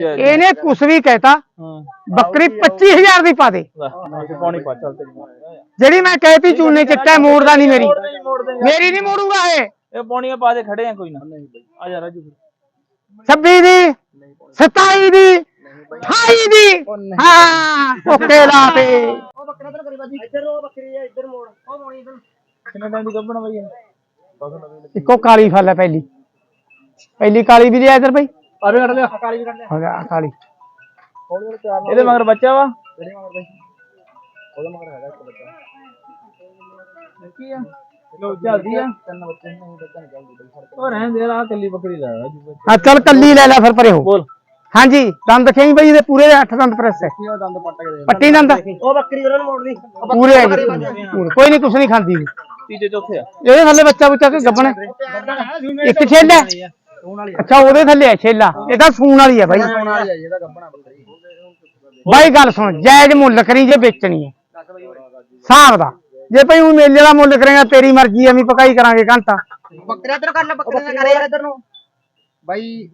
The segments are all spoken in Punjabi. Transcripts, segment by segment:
ਇਹਨੇ ਕੁਛ ਵੀ ਕਹਿਤਾ ਹਾਂ। ਬੱਕਰੀ 25000 ਦੀ ਪਾ ਦੇ। ਲੈ ਪਾਣੀ ਪਾ ਚੱਲ ਤੇਰੀ ਜਿਹੜੀ ਮੈਂ ਕਹਿਤੀ ਚੂਨੇ ਚਿੱਟਾ ਮੋੜਦਾ ਨਹੀਂ ਮੇਰੀ। ਮੇਰੀ ਨਹੀਂ ਮੋੜੂਗਾ ਇਹ। ਇਹ ਪੌਣੀਆਂ ਪਾ ਦੇ ਖੜੇ ਆ ਕੋਈ ਨਾ। ਆ ਜਾ ਰਾਜੂ 26 ਦੀ 27 ਦੀ 28 ਦੀ। ਹਾਂ ਓਕੇ ਲਾਤੇ। ਕਿੰਨੇ ਟਾਈਮ ਦੀ ਗੱਭਣਾ ਬਈ ਇਹ? ਇੱਕੋ ਕਾਲੀ ਫਲ ਹੈ ਪਹਿਲੀ। ਪਹਿਲੀ ਕਾਲੀ ਵੀ ਲਿਆ ਇਧਰ ਬਈ। ਆ ਵੀ ਕੱਢ ਲਿਆ ਕਾਲੀ ਵੀ ਕੱਢ ਲਿਆ ਹੋ ਗਿਆ ਆਹ ਕਾਲੀ। ਇਹਦੇ ਮਗਰ ਬੱਚਾ ਵਾ? ਕੀ ਆ? ਲੋ ਚੱਲਦੀ ਆ। ਤਿੰਨ ਬੱਚੇ ਨਹੀਂ ਬੱਚਾ ਨਹੀਂ ਚੱਲਦੀ ਉਹ ਰਹਿਣ ਦੇ ਆ ਕੱਲੀ ਬੱਕਰੀ ਲੈ ਰਾਜੂ ਆ ਚੱਲ ਕੱਲੀ ਲੈ ਲੈ ਫਿਰ ਪਰੇ ਹੋ। ਬੋਲ। ਹਾਂਜੀ ਦੰਦ ਖੇਈ ਬਈ ਇਹਦੇ ਪੂਰੇ 8 ਦੰਦ ਪ੍ਰੈਸ ਹੈ ਉਹ ਦੰਦ ਪੱਟ ਕੇ ਦੇ ਪੱਟੀ ਦੰਦ? ਉਹ ਬੱਕਰੀ ਉਹਨਾਂ ਨੂੰ ਮੋੜਦੀ ਪੂਰੇ ਹੈਗੇ ਪੂਰੇ। ਕੋਈ ਨਹੀਂ ਕੁਛ ਨਹੀਂ ਖਾਂਦੀ। ਵੀ। ਤੀਜੇ ਚੌਥੇ ਆ। ਇਹਦੇ ਥੱਲੇ ਬੱਚਾ ਬੁੱਚਾ ਕੇ ਗੱਬਣ। ਇੱਕ ਛੇਲਾ ਹੈ। ਅੱਛਾ ਉਹਦੇ ਥੱਲੇ ਹੈ ਛੇਲਾ। ਇਹ ਤਾਂ ਸੂਣ ਵਾਲੀ ਹੈ ਬਾਈ। ਇਹਦਾ ਬੱਕਰੀ ਬਾਈ ਗੱਲ ਸੁਣ ਜਾਇਜ਼ ਮੁੱਲ ਕਰੀ ਜੇ ਵੇਚਣੀ ਹੈ ਹਿਸਾਬ ਦਾ। ਜੇ ਭਈ ਉਹ ਮੇਲੇ ਦਾ ਮੁੱਲ ਕਰੇਗਾ ਤੇਰੀ ਮਰਜ਼ੀ ਐਵੇਂ ਪਕਾਈ ਕਰਾਂਗੇ ਘੰਟਾ। ਬੱਕਰਾ ਇਧਰ ਕਰ ਲੈ ਬੱਕਰੀਆਂ ਕਰ ਯਾਰ ਇਧਰ ਨੂੰ। ਬਾਈ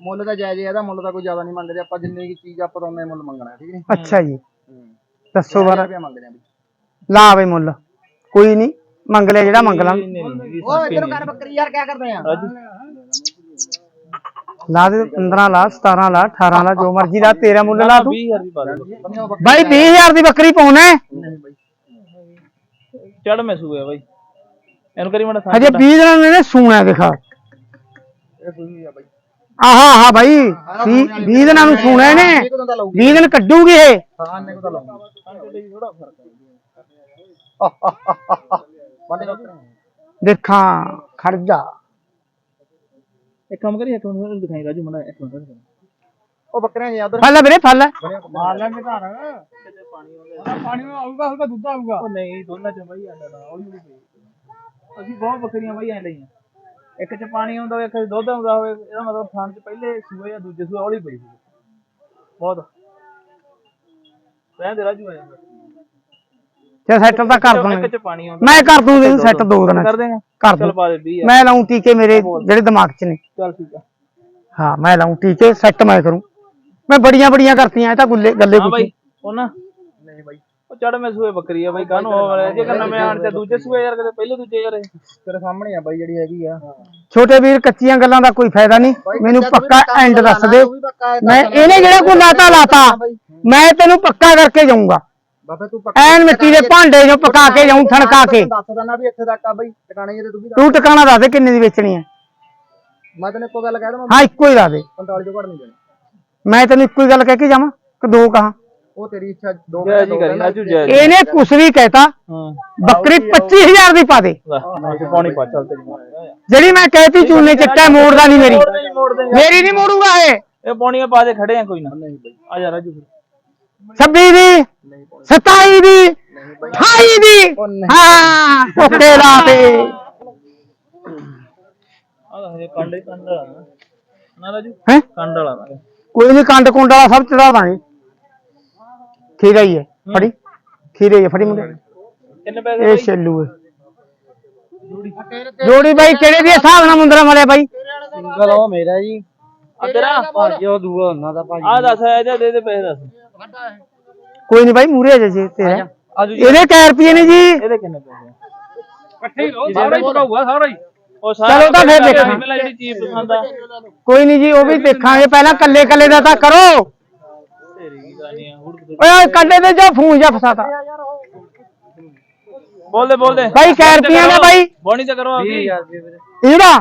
ਮੁੱਲ ਤਾਂ ਜਾਇਜ਼ ਹੈ ਇਹਦਾ ਮੁੱਲ ਤਾਂ ਕੋਈ ਜ਼ਿਆਦਾ ਨਹੀਂ ਮੰਗਦੇ। ਆਪਾਂ ਜਿੰਨੀ ਕੀ ਚੀਜ਼ ਆਪਾਂ ਤਾਂ ਉਹਨੇ ਮੁੱਲ ਮੰਗਣਾ ਠੀਕ ਨਹੀਂ? ਅੱਛਾ ਜੀ। ਦੱਸੋ ਬਾਰਾ। ਰੁਪਏ ਮੰਗਦੇ ਆ ਬਈ। ਲਾ ਬਈ ਮੁੱਲ। ਕੋਈ ਨਹੀਂ ਮੰਗ ਲਿਆ ਜਿਹੜਾ ਮੰਗ ਲਾਂ। ਉਹ ਇਧਰ ਕਰ ਬੱਕਰੀ ਯਾਰ ਕਿਆ ਕਰਦੇ ਆ? ਲਾ ਦੇ 15 ਲਾ 17 ਲਾ 18 ਲਾ ਜੋ ਮਰਜ਼ੀ ਲਾ ਤੇਰਾ ਮੁੱਲ ਲਾ ਤੂੰ। 20000 ਦੀ ਪਾ ਦੇ ਬਾਈ 20000 ਦੀ ਬੱਕਰੀ ਪਾਉਣਾ ਹੈ। ਚੜ ਮੈਂ ਸੂਆ ਬਾਈ। ਇਹਨੂੰ ਕਰੀ ਮੜਾ ਹਜੇ 20 ਦਿਨਾਂ ਨੂੰ ਸੂਣਾ ਦਿਖਾ। ਇਹ ਸੂਈ ਆ ਬਈ ਆਹਾ ਆਹਾ ਬਾਈ 20 ਦਿਨਾਂ ਨੂੰ ਸੂਣਾ ਲਊ 20 ਦਿਨ ਕੱਢੂਗੀ ਇਹ। ਹਾਂ ਨੇ ਕੋ ਤਾਂ ਲਾਉਂਗਾ ਥੋੜਾ ਫ਼ਰਕ ਬੰਦੇ ਬੱਕਰੇ ਦੇਖਾਂ ਖਰਜਾ ਇੱਕ ਕੰਮ ਕਰੀ ਇੱਕ ਮਿੰਟ ਦਿਖਾਈ ਰਾਜੂ ਮੜਾ ਇੱਕ ਮਿੰਟ ਉਹ ਬੱਕਰੀਆਂ ਜੀ ਉਧਰ। ਫਲ ਹੈ ਵੀਰੇ ਫਲ ਹੈ ਮਾਰ ਲੈਂਦੇ ਘਰ। ਪਾਣੀ ਆਊਗਾ ਹਲਕਾ ਦੁੱਧ ਆਊਗਾ। ਉਹ ਨਹੀਂ ਦੋਨਾਂ ਚ ਬਾਈ ਆਂਦਾ ਹੌਲੀ ਪਈ ਅਸੀਂ ਬਹੁਤ ਬੱਕਰੀਆਂ ਬਾਈ ਐ ਲਈਆਂ ਇੱਕ ਚ ਪਾਣੀ ਆਉਂਦਾ ਹੋਵੇ ਇੱਕ ਚ ਦੁੱਧ ਆਉਂਦਾ ਹੋਵੇ ਇਹਦਾ ਮਤਲਬ ਖਾਣ ਚ ਪਹਿਲੇ ਸੂਏ ਜਾਂ ਦੂਜੇ ਸੂਏ ਹੌਲੀ ਪਈ ਬਹੁਤ। ਰਹਿਣ ਦੇ ਰਾਜੂ ਆ ਜਾਂਦਾ। ਤੇ ਸੈਟਲ ਤਾਂ ਕਰ ਇੱਕ ਦੂੰਗਾ ਚ ਪਾਣੀ ਆਉਂਦਾ। ਮੈਂ ਕਰ ਦੂੰ ਇਹਨੂੰ ਸੈੱਟ ਦੋ ਦਿਨਾਂ। ਕਰ ਚ। ਦੇਗਾ ਕਰ ਚੱਲ ਦੂੰ ਪਾ ਦੇ 20 ਮੈਂ ਲਾਉਂ ਟੀਕੇ ਮੇਰੇ ਜਿਹੜੇ ਦਿਮਾਗ 'ਚ ਨੇ। ਚੱਲ ਠੀਕ ਆ। ਹਾਂ ਮੈਂ ਲਾਉਂ ਟੀਕੇ ਸੈੱਟ ਮੈਂ ਕਰੂੰ। ਮੈਂ ਬੜੀਆਂ ਬੜੀਆਂ ਕਰਤੀਆਂ ਇਹ ਤਾਂ ਗੁੱਲੇ ਗੱਲੇ ਹਾਂ ਬਾਈ ਉਹ ਨਾ। ਨਹੀਂ ਬਾਈ ਉਹ ਚੜ ਮੈਂ ਸੂਏ ਬੱਕਰੀ ਆ ਬਾਈ ਕਾਹਨੂੰ ਉਹ ਵਾਲੇ ਜੇ ਕਰਨਾ ਮੈਂ ਆਣ ਤੇ ਦੂਜੇ ਸੂਏ ਯਾਰ ਕਦੇ ਪਹਿਲੇ ਦੂਜੇ ਯਾਰ। ਇਹ। ਤੇਰੇ ਸਾਹਮਣੇ ਆ ਬਾਈ ਜਿਹੜੀ ਹੈਗੀ ਆ। ਛੋਟੇ ਵੀਰ ਕੱਚੀਆਂ ਗੱਲਾਂ ਦਾ ਕੋਈ ਫਾਇਦਾ ਨਹੀਂ। ਮੈਨੂੰ ਪੱਕਾ ਐਂਡ ਦੱਸ ਦੇ। ਮੈਂ ਇਹਨੇ ਜਿਹੜਾ ਕੋਈ ਲਾਤਾ ਲਾਤਾ ਮੈਂ ਤੈਨੂੰ ਪੱਕਾ ਕਰਕੇ ਜਾਊਂਗਾ। ਬਾਬੇ ਤੂੰ ਐਨ ਮਿੱਟੀ ਦੇ ਭਾਂਡੇ 'ਚੋਂ ਪਕਾ ਕੇ ਜਾਊਂ ਠਣਕਾ ਕੇ। ਦੱਸ ਦਿੰਦਾ ਵੀ ਇੱਥੇ ਤੱਕ ਆ ਬਾਈ ਟਿਕਾਣੇ ਜਿਹੜੇ ਤੂੰ ਵੀ ਦੱਸ। ਤੂੰ ਟਿਕਾਣਾ ਦੱਸ ਦੇ ਕਿੰਨੇ ਦੀ ਵੇਚਣੀ ਹੈ ਮੈਂ ਤੈਨੂੰ ਇੱਕੋ ਗੱਲ ਕਹਿ ਦਵਾਂ ਹਾਂ ਇੱਕੋ ਹੀ ਦੱਸ ਦੇ। 45 ਤੋਂ ਘੱਟ ਨਹੀਂ ਦੇਣੀ। ਮੈਂ ਤੈਨੂੰ ਇੱਕੋ ਹੀ ਗੱਲ ਕਹਿ ਕੇ ਜਾਵਾਂ ਕਿ ਦੋ ਕਹਾਂ। ਉਹ ਤੇਰੀ ਇੱਛਾ ਦੋ ਜੈ ਜੀ ਕਰੀ ਰਾਜੂ ਜੈ ਜੀ। ਇਹਨੇ ਕੁਛ ਵੀ ਕਹਿਤਾ ਹਾਂ। ਬੱਕਰੀ 25000 ਦੀ ਪਾ ਦੇ। ਪਾਣੀ ਪਾ ਚੱਲ ਤੇਰੀ ਜਿਹੜੀ ਮੈਂ ਕਹਿਤੀ ਚੂਨੇ ਚਿੱਟਾ ਮੋੜਦਾ ਨਹੀਂ ਮੇਰੀ। ਮੇਰੀ ਨਹੀਂ ਮੋੜੂਗਾ ਇਹ। ਇਹ ਪੌਣੀਆਂ ਪਾ ਦੇ ਖੜੇ ਆ ਕੋਈ ਨਾ। ਆ ਜਾ ਰਾਜੂ ਫਿਰ। 26 ਦੀ 27 ਦੀ 28 ਦੀ। ਹਾਂ ਓਕੇ ਲਾਤੇ ਆ ਹਜੇ ਕੰਡ ਹੀ ਕੰਡ ਵਾਲਾ ਨਾ। ਨਾ ਰਾਜੂ ਹੈ? ਕੰਡ ਵਾਲਾ ਨਾ ਕੋਈ ਨਹੀਂ ਕੰਡ ਕੁੰਡ ਵਾਲਾ ਸਭ ਚੜਾ ਦਾਂਗੇ। ਖੀਰਾ ਹੀ ਹੈ। ਫੜੀ। ਖੀਰੇ ਹੀ ਫੜੀ ਮੁੰਡੇ। ਕਿੰਨੇ ਪੈਸੇ ਇਹ ਬਾਈ? ਛੇਲੂ ਹੈ। ਜੋੜੀ। ਬਾਈ ਕਿਹੜੇ ਦੀ ਹਿਸਾਬ ਨਾਲ ਮੁੰਦਰਾ ਮਲਿਆ ਬਾਈ। ਸਿੰਗਲ ਉਹ ਮੇਰਾ ਜੀ। ਆ ਤੇਰਾ ਭਾਜੀ ਉਹ ਦੂਆ ਉਹਨਾਂ ਦਾ ਭਾਜੀ। ਆ ਦੱਸ ਇਹਦੇ ਦੇ ਦੇ ਪੈਸੇ ਦੱਸ। ਕੋਈ ਨਹੀਂ ਬਾਈ ਮੂਰੇ ਜੇ ਜੇ ਤੇਰਾ। ਆਜੂ ਇਹਦੇ ਕੈ ਰੁਪਏ ਨੇ ਜੀ। ਇਹਦੇ ਕਿੰਨੇ ਪੈਸੇ? ਇਕੱਠੇ ਹੀ ਲਓ ਸਾਰਾ ਹੀ ਪਕਾਊਗਾ ਸਾਰਾ ਹੀ। ਉਹ ਸਾਰਾ ਚਲੋ ਤਾਂ ਫਿਰ ਦੇਖਾਂਗੇ। ਮੈਨੂੰ ਜਿਹੜੀ ਚੀਜ਼ ਪਸੰਦ ਆ। ਕੋਈ ਨਹੀਂ ਜੀ ਉਹ ਵੀ ਦੇਖਾਂਗੇ। ਪਹਿਲਾਂ ਕੱਲੇ ਕੱਲੇ ਦਾ ਤਾਂ ਕਰੋ। ਤੇਰੀ ਕੀ ਗਾਣੀ ਆ ਹੁੜ ਓਏ ਓਏ ਕੰਡੇ ਤੇ ਜਾ ਫੂਨ ਜਾ ਫਸਾਤਾ ਬੋਲਦੇ ਬੋਲਦੇ। ਬਾਈ ਕੈ ਰੁਪਈਆਂ ਦਾ ਬਾਈ। ਬੋਣੀ ਤੇ ਕਰੋ ਅਭੀ ਇਹਦਾ?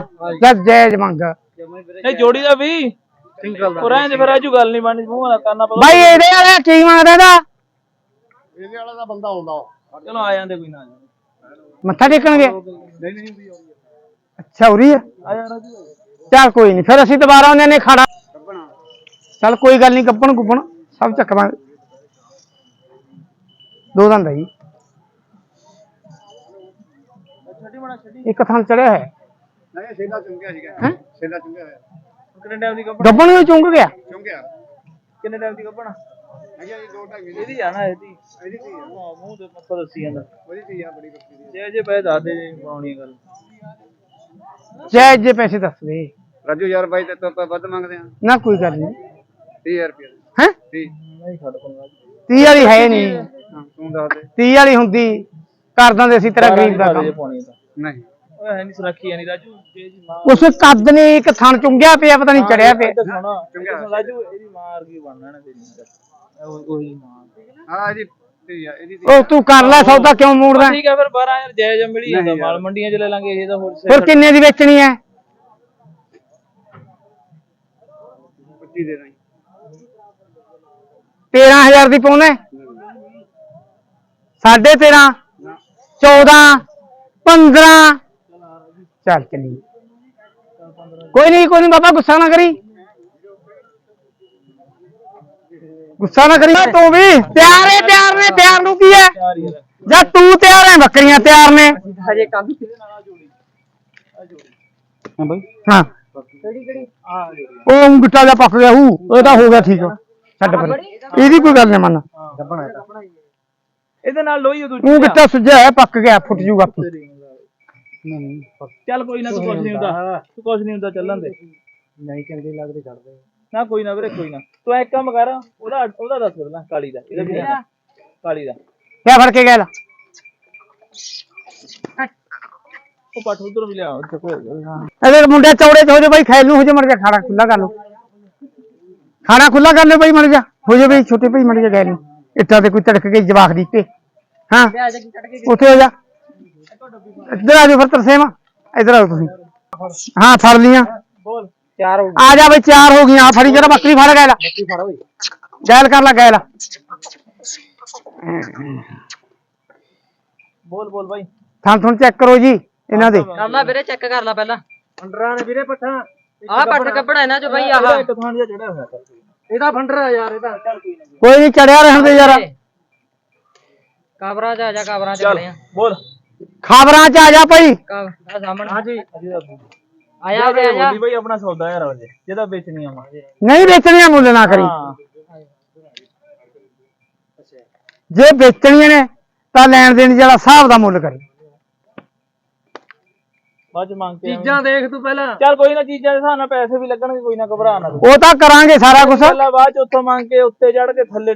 ਜਦ ਜੈਜ ਮੰਗ। ਨਹੀਂ ਜੋੜੀ ਦਾ ਵੀ ਉਹ ਰਹਿਣ ਦੇ ਫਿਰ ਰਾਜੂ ਗੱਲ ਨਹੀਂ ਬਣਨੀ ਮੂੰਹ ਨਾਲ ਕਰਨਾ ਪਊ ਬਾਈ ਇਹਦੇ ਵਾਲਾ ਕੀ ਮੰਗਦਾ ਇਹਦਾ? ਇਹਦੇ ਵਾਲਾ ਦਾ ਬੰਦਾ ਆਉਂਦਾ। ਚਲੋ ਆ ਜਾਂਦੇ ਕੋਈ ਨਾ ਮੱਥਾ ਟੇਕਣਗੇ ਨਹੀਂ ਨਹੀਂ ਅੱਛਾ ਉਰੀ ਹੈ ਆ ਜਾ ਰਾਜੂ। ਚੱਲ ਕੋਈ ਨਹੀਂ ਫਿਰ ਅਸੀਂ ਦੁਬਾਰਾ ਉਹਨਾਂ ਨੇ ਖਾਣਾ ਚੱਲ ਕੋਈ ਗੱਲ ਨਹੀਂ ਗੱਪਣ ਗੁੱਪਣ ਸਭ ਚੱਕਵਾਂਗੇ ਦੋ ਦੰਦ ਹੈ ਜੀ। ਇੱਕ ਥਾਂ ਚੜਿਆ ਹੈ ਨਹੀਂ ਸੇਲਾ ਚੁੰਗਿਆ ਸੀਗਾ। ਹੈਂ? ਸੇਲਾ ਚੁੰਗਿਆ ਹੋਇਆ? ਕਿੰਨੇ ਟਾਈਮ ਦੀ ਕੱਪੜਾ ਗੱਬਣ ਨੂੰ ਚੁੰਗ ਗਿਆ? ਚੁੰਗਿਆ? ਕਿੰਨੇ ਟਾਈਮ ਦੀ ਕੱਪੜਾ ਹੈਗਾ ਜੀ ਦੋ ਢਾਈ ਮਹੀਨੇ ਇਹਦੀ ਆ ਨਾ ਇਹਦੀ। ਇਹਦੀ ਧੀ ਆ। ਹਾਂ ਮੂੰਹ ਤੇ ਮੱਥਾ ਦੱਸੀ ਜਾਂਦਾ। ਉਹਦੀ ਧੀ ਆ ਬੜੀ ਬੱਕਰੀ ਦੀ ਜੇ ਜੇ ਪੈਸੇ ਦੱਸ ਦੇ ਜੇ ਪਾਉਣੀ ਗੱਲ। ਜੈ ਜੇ ਪੈਸੇ ਦੱਸ ਦੇ। ਰਾਜੂ ਯਾਰ ਬਾਈ ਤੇ ਤੋਂ ਆਪਾਂ ਵੱਧ ਮੰਗਦੇ ਆ। ਨਾ ਕੋਈ ਗੱਲ ਨਹੀਂ। 30000 ਰੁਪਏ ਹੈ? ਠੀਕ ਨਹੀਂ ਛੱਡ ਪੰਗਾ। 30 ਵਾਲੀ ਹੈ ਨਹੀਂ। ਹਾਂ ਤੂੰ ਦੱਸ ਦੇ। 30 ਵਾਲੀ ਹੁੰਦੀ। ਕਰ ਦਿੰਦੇ ਅਸੀਂ ਤੇਰਾ ਗਰੀਬ ਦਾ ਕੰਮ ਪਾਉਣੀ ਤਾਂ। ਨਹੀਂ। ਓਏ ਹੈ ਨਹੀਂ ਸੁਰੱਖੀ ਨਹੀਂ ਰਾਜੂ ਜੇ ਜੀ ਮਾਂ ਉਸ ਕੱਦ ਨੇ ਇੱਕ ਥਣ ਚੁੰਗਿਆ ਪਿਆ ਪਤਾ ਨਹੀਂ ਚੜਿਆ ਪਿਆ। ਇਹ ਤਾਂ ਸੁਣਾ ਇਹ ਤਾਂ ਸੁਣ ਰਾਜੂ ਇਹਦੀ ਮਾਂ ਵਰਗੀ ਬਣਨਾ ਨਾ ਤੇਰੀ ਮਾਂ। ਉਹ- ਉਹੀ ਮਾਂ ਹਾਂ ਜੀ ਠੀਕ ਆ ਇਹਦੀ ਉਹ ਤੂੰ ਕਰ ਲੈ ਸੌਦਾ ਕਿਉਂ ਮੋੜਦਾ ਠੀਕ ਹੈ ਫਿਰ 12000 ਜਾਇਜ਼ ਮਿਲੀ ਜਾਂਦਾ ਮਾਲ ਮੰਡੀਆਂ 'ਚ ਲੈ ਲਾਂਗੇ ਇਹ ਤਾਂ ਹੋਰ ਫਿਰ ਕਿੰਨੇ ਦੀ ਵੇਚਣੀ ਹੈ 25 ਦੇ ਦਾਂ 13000 ਦੀ ਪਾਉਣਾ ਸਾਢੇ 13 14 15 ਚੱਲ ਚਲੀ ਕੋਈ ਨਹੀਂ ਕੋਈ ਨਹੀਂ ਬਾਬਾ ਗੁੱਸਾ ਨਾ ਕਰੀ। ਗੁੱਸਾ ਨਾ ਕਰੀ। ਤੂੰ ਵੀ ਤਿਆਰ ਹੈ ਤਿਆਰ ਨੇ ਤਿਆਰ ਨੂੰ ਕੀ ਹੈ ਜਾਂ ਤੂੰ ਤਿਆਰ ਹੈ ਬੱਕਰੀਆਂ ਤਿਆਰ ਨੇ? ਹਜੇ ਕੰਮ ਹਾਂ ਬਾਈ। ਹਾਂ। ਕਿਹੜੀ ਕਿਹੜੀ ਆ ਉਹ ਊਂ ਗਿੱਟਾ ਜਿਹਾ ਪੱਕ ਗਿਆ ਹੂ ਇਹ ਤਾਂ ਹੋ ਗਿਆ ਠੀਕ। ਛੱਡ ਪਰ। ਇਹਦੀ ਕੋਈ ਗੱਲ ਨਹੀਂ ਮੰਨ। ਇਹਦੇ ਨਾਲ ਲੋਈ ਦੂਜੀ ਉਹ ਗਿੱਟਾ ਸੁੱਜਿਆ ਹੈ ਪੱਕ ਗਿਆ ਫੁੱਟ ਜੂਗਾ ਆਪੇ। ਨਹੀਂ। ਚੱਲ ਕੋਈ ਨਾ ਤੂੰ ਕੁਛ ਨਹੀਂ ਹੁੰਦਾ। ਤੂੰ ਕੁਛ ਨਹੀਂ ਹੁੰਦਾ ਚੱਲਣ ਦੇ। ਨਹੀਂ ਚੰਗੇ ਲੱਗਦੇ ਛੱਡ ਦੇ। ਨਾ ਕੋਈ ਨਾ ਵੀਰੇ ਕੋਈ ਨਾ। ਤੂੰ ਇੱਕ ਕੰਮ ਕਰ ਉਹਦਾ ਉਹਦਾ ਦੱਸ ਪਹਿਲਾਂ ਕਾਲੀ ਦਾ। ਇਹਦਾ ਕੀ ਨਾਮ? ਕਾਲੀ ਦਾ। ਕਿਆ ਫੜ ਕੇ ਗਿਆ ਉਹ ਪੱਠ ਉਧਰ ਵੀ ਲਿਆ ਉੱਥੇ ਕੋਈ ਇਹਦੇ ਮੁੰਡੇ ਚੌੜੇ ਚ ਹੋ ਜਾ ਬਾਈ ਖੈਲ ਨੂੰ ਹੋ ਜਾ ਮੜ ਜਾ ਖਾਣਾ ਖੁੱਲਾ ਕਰ ਲੋ ਖਾਣਾ ਖੁੱਲਾ ਕਰ ਲੈ ਬਾਈ ਮੜ ਜਾ। ਹੋ ਜਾ ਬਈ ਛੋਟੇ ਭਾਈ ਮੜ ਜਾ ਨੂੰ। ਇੱਟਾਂ ਤੇ ਕੋਈ ਤੜਕ ਕੇ ਜਵਾਖ ਦਿੱਤੇ ਹਾਂ। ਉੱਥੇ ਹੋ ਜਾ। ਇੱਧਰ ਆ ਜਾਓ ਫਿਰ ਤਰਸੇਮ। ਇੱਧਰ ਆਓ ਤੁਸੀਂ। ਹਾਂ ਫੜ ਲੀਆਂ ਬੋਲ ਚਾਰ ਹੋ ਆ ਜਾ ਬਈ ਚਾਰ ਹੋ ਗਈਆਂ। ਆ ਫੜੀ ਜਰਾ ਬੱਕਰੀ ਫੜ ਗੈਲਾ ਫੜ ਓਏ। ਗੈਲ ਕਰ ਲੈ ਗੈਲ ਬੋਲ ਬੋਲ ਬਾਈ। ਥਾਂ ਥੁਣ ਚੈੱਕ ਕਰੋ ਜੀ ਇਹਨਾਂ ਦੇ। ਕਰ ਲੈ ਵੀਰੇ ਚੈੱਕ ਕਰ ਲੈ ਪਹਿਲਾਂ। ਫੰਡਰਾਂ ਨੇ ਵੀਰੇ ਪੱਠਾ। ਆਹ ਪੱਟ ਕੱਪੜਾ। ਇਹਨਾਂ ਚੋਂ ਬਈ ਆਹ। ਇੱਕ ਥਾਂ ਜਿਹਾ ਚੜਿਆ ਹੋਇਆ। ਇਹਦਾ ਫੰਡਰ ਆ ਯਾਰ ਇਹਦਾ। ਕੋਈ ਨਹੀਂ ਚੜਿਆ ਰਹਿਣ ਦੇ ਯਾਰ। ਕਾਬਰਾਂ ਚ ਆ ਜਾ ਕਾਬਰਾਂ ਚ ਚੱਲ ਖੜੇ ਆ। ਬੋਲ। ਖਬਰਾਂ ਚ ਆ ਜਾ ਭਾਈ। ਕਾਬ ਆ ਸਾਹਮਣੇ ਹਾਂਜੀ। ਆਇਆ ਆ ਜਾ ਬੋਲੀ ਬਾਈ ਆਪਣਾ ਸੌਦਾ ਯਾਰ ਵਜੇ ਜਿਹਦਾ ਵੇਚਣੀ ਆ ਮਾਂ ਨਹੀਂ ਵੇਚਣੀਆਂ ਮੁੱਲ ਨਾ ਕਰੀ। ਹਾਂ ਜੇ ਵੇਚਣੀਆਂ ਨੇ ਤਾਂ ਲੈਣ ਦੇਣ ਜਿਹੜਾ ਹਿਸਾਬ ਦਾ ਮੁੱਲ ਕਰੀ। ਬਾਅਦ ਚ ਮੰਗ ਕੇ ਚੀਜ਼ਾਂ ਦੇਖ ਤੂੰ ਪਹਿਲਾਂ। ਚੱਲ ਕੋਈ ਨਾ ਚੀਜ਼ਾਂ ਦੇ ਹਿਸਾਬ ਨਾਲ ਪੈਸੇ ਵੀ ਲੱਗਣਗੇ ਕੋਈ ਨਾ ਘਬਰਾ ਨਾ ਤੂੰ ਉਹ ਤਾਂ ਕਰਾਂਗੇ ਸਾਰਾ ਕੁਝ ਪਹਿਲਾਂ ਬਾਅਦ ਚ ਉੱਥੋਂ ਮੰਗ ਕੇ ਉੱਤੇ ਚੜ ਕੇ ਥੱਲੇ